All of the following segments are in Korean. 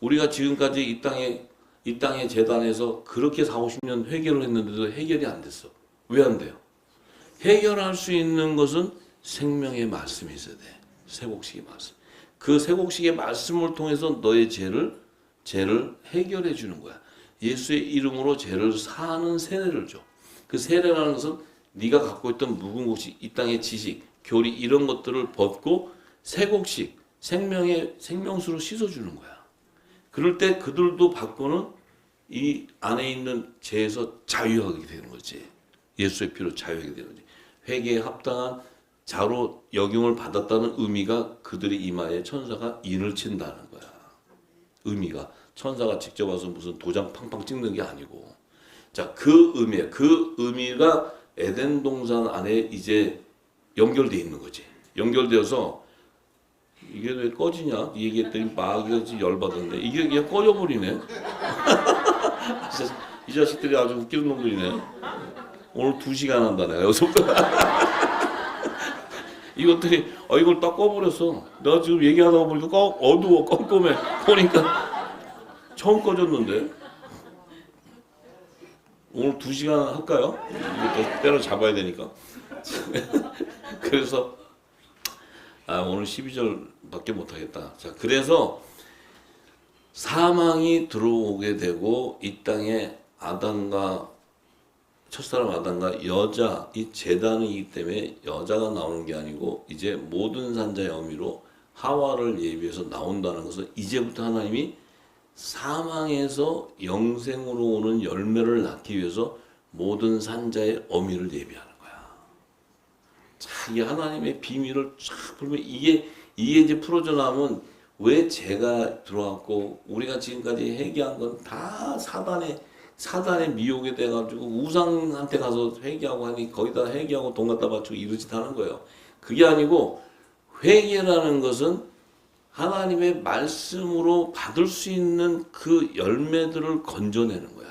우리가 지금까지 이 땅에 이 땅의 재단에서 그렇게 4, 50년 해결을 했는데도 해결이 안 됐어. 왜 안 돼요? 해결할 수 있는 것은 생명의 말씀이 있어야 돼. 세곡식의 말씀. 그 세곡식의 말씀을 통해서 너의 죄를 죄를 해결해 주는 거야. 예수의 이름으로 죄를 사는 세례를 줘. 그 세례라는 것은 네가 갖고 있던 묵은 곡식, 이 땅의 지식, 교리 이런 것들을 벗고 세곡식, 생명의 생명수로 씻어 주는 거야. 그럴 때 그들도 받고는 이 안에 있는 죄에서 자유하게 되는 거지. 예수의 피로 자유하게 되는 거지. 회개에 합당한 자로 역용을 받았다는 의미가 그들의 이마에 천사가 인을 친다는 거야. 의미가 천사가 직접 와서 무슨 도장 팡팡 찍는 게 아니고 자 그 의미 그 의미가 에덴 동산 안에 이제 연결돼 있는 거지. 연결되어서 이게 왜 꺼지냐? 이 얘기했더니 막 이거 열받았네. 이게 그냥 꺼져버리네. 이 자식들이 아주 웃기는 놈들이네. 오늘 두 시간 한다 내가 여기서부터. 이것들이 어 이걸 딱 꺼버렸어. 내가 지금 얘기하다 보니까 꺼, 어두워 껌껌해. 보니까 처음 꺼졌는데. 오늘 두 시간 할까요? 이것도 때려 잡아야 되니까. 그래서 아 오늘 12절밖에 못하겠다. 자 그래서 사망이 들어오게 되고 이 땅에 아담과 첫사람 아담과 여자 이 재단이기 때문에 여자가 나오는 게 아니고 이제 모든 산자의 어미로 하와를 예비해서 나온다는 것은 이제부터 하나님이 사망에서 영생으로 오는 열매를 낳기 위해서 모든 산자의 어미를. 자, 이 하나님의 비밀을 쫙 풀면 이게 이게 이제 풀어져 나면 왜 죄가 들어왔고 우리가 지금까지 회개한 건 다 사단의 사단의 미혹에 돼 가지고 우상한테 가서 회개하고 하니 거기다 회개하고 돈 갖다 바치고 이러짓 하는 거예요. 그게 아니고 회개라는 것은 하나님의 말씀으로 받을 수 있는 그 열매들을 건져내는 거야.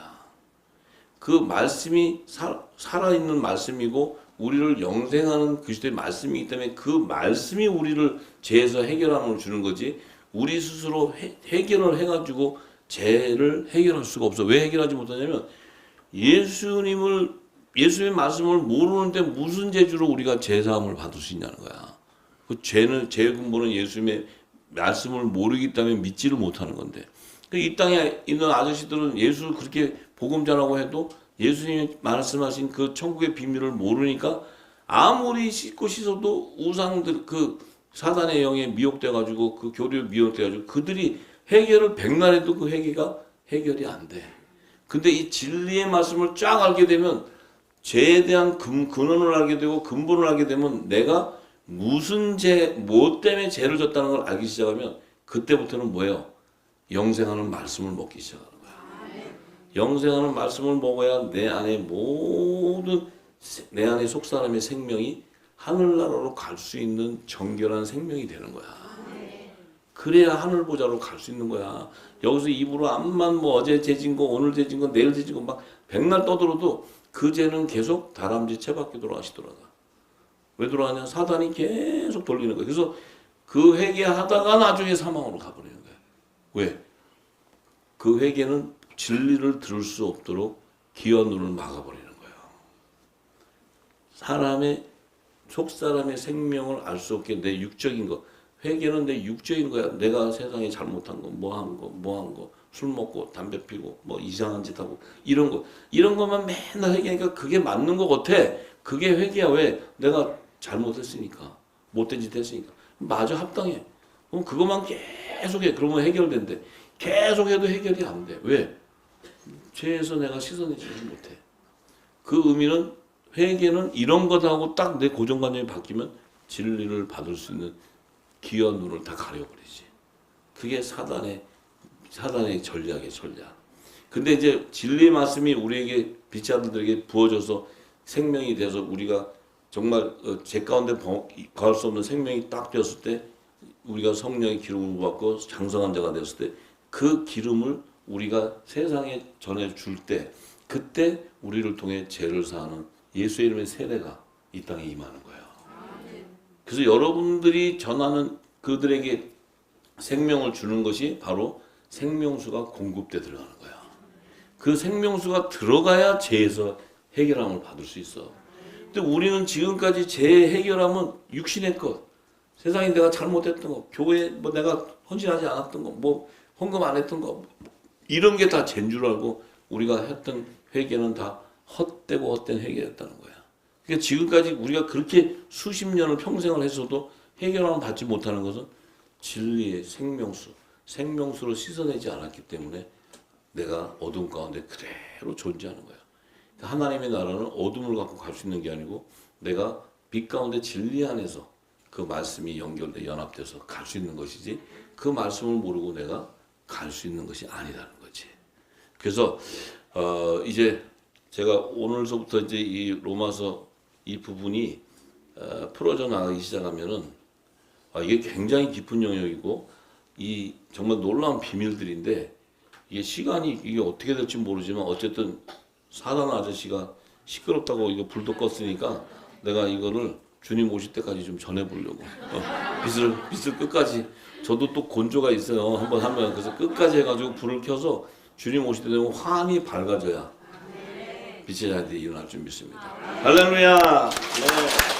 그 말씀이 사, 살아있는 말씀이고 우리를 영생하는 그리스도의 말씀이기 때문에 그 말씀이 우리를 죄에서 해결함을 주는 거지 우리 스스로 해, 해결을 해가지고 죄를 해결할 수가 없어. 왜 해결하지 못하냐면 예수님을 예수의 말씀을 모르는데 무슨 재주로 우리가 죄 사함을 받을 수 있냐는 거야. 그 죄는 죄 근본은 예수님의 말씀을 모르기 때문에 믿지를 못하는 건데 그 이 땅에 있는 아저씨들은 예수 그렇게 복음 전하고 해도 예수님이 말씀하신 그 천국의 비밀을 모르니까 아무리 씻고 씻어도 우상들 그 사단의 영에 미혹돼 가지고 그 교류에 미혹돼 가지고 그들이 해결을 백날 해도 그 해결가 해결이 안 돼. 근데 이 진리의 말씀을 쫙 알게 되면 죄에 대한 근, 근원을 알게 되고 근본을 알게 되면 내가 무슨 죄, 뭐 때문에 죄를 졌다는 걸 알기 시작하면 그때부터는 뭐예요? 영생하는 말씀을 먹기 시작하는 거야. 영생하는 말씀을 먹어야 내 안에 모든 세- 내 안에 속 사람의 생명이 하늘나라로 갈 수 있는 정결한 생명이 되는 거야. 그래야 하늘 보자로 갈 수 있는 거야. 여기서 입으로 암만 뭐 어제 죄진 거, 오늘 죄진 거, 내일 죄진 거막 백날 떠들어도 그 죄는 계속 다람쥐 채밖에 돌아가시더라고. 왜 돌아가냐? 사단이 계속 돌리는 거야. 그래서 그 회개하다가 나중에 사망으로 가버리는 거야. 왜? 그 회개는 진리를 들을 수 없도록 귀한 눈을 막아버리는 거예요. 사람의 속 사람의 생명을 알 수 없게 내 육적인 거 회개는 내 육적인 거야. 내가 세상에 잘못한 거, 뭐 한 거, 뭐 한 거, 술 먹고 담배 피고 뭐 이상한 짓 하고 이런 거 이런 것만 맨날 회개하니까 그게 맞는 거 같아. 그게 회개야 왜? 내가 잘못했으니까 못된 짓 했으니까 맞아 합당해. 그럼 그것만 계속해. 그러면 해결된대. 계속해도 해결이 안 돼. 왜? 죄에서 내가 씻어내지를 못해. 그 의미는 회개는 이런 것하고 딱 내 고정관념이 바뀌면 진리를 받을 수 있는 귀한 눈을 다 가려버리지. 그게 사단의 사단의 전략의 전략. 근데 이제 진리의 말씀이 우리에게 빛의 아들들에게 부어져서 생명이 돼서 우리가 정말 어, 죄 가운데 거할 수 없는 생명이 딱 되었을 때 우리가 성령의 기름을 받고 장성한 자가 되었을 때 그 기름을 우리가 세상에 전해 줄 때 그때 우리를 통해 죄를 사하는 예수의 이름의 세례가 이 땅에 임하는 거예요. 그래서 여러분들이 전하는 그들에게 생명을 주는 것이 바로 생명수가 공급돼 들어가는 거야. 그 생명수가 들어가야 죄에서 해결함을 받을 수 있어. 근데 우리는 지금까지 죄 해결하면 육신의 것, 세상에 내가 잘못했던 거, 교회 뭐 내가 헌신하지 않았던 거, 뭐 헌금 안 했던 거, 이런 게 다 죄인 줄 알고 우리가 했던 회개는 다 헛되고 헛된 회개였다는 거야. 그러니까 지금까지 우리가 그렇게 수십 년을 평생을 했어도 해결함을 받지 못하는 것은 진리의 생명수, 생명수로 씻어내지 않았기 때문에 내가 어둠 가운데 그대로 존재하는 거야. 그러니까 하나님의 나라는 어둠을 갖고 갈 수 있는 게 아니고 내가 빛 가운데 진리 안에서 그 말씀이 연결돼 연합돼서 갈 수 있는 것이지 그 말씀을 모르고 내가 갈 수 있는 것이 아니라는 거지. 그래서 어 이제 제가 오늘서부터 이제 이 로마서 이 부분이 어, 풀어져 나가기 시작하면은 아, 이게 굉장히 깊은 영역이고 이 정말 놀라운 비밀들인데 이게 시간이 이게 어떻게 될지 모르지만 어쨌든 사단 아저씨가 시끄럽다고 이거 불도 껐으니까 내가 이거를 주님 오실 때까지 좀 전해보려고. 어, 빛을 빛을 끝까지. 저도 또 곤조가 있어요. 한번 하면. 그래서 끝까지 해가지고 불을 켜서 주님 오실 때 되면 환히 밝아져야 빛의 자들이 일어날 줄 믿습니다. 할렐루야! 네.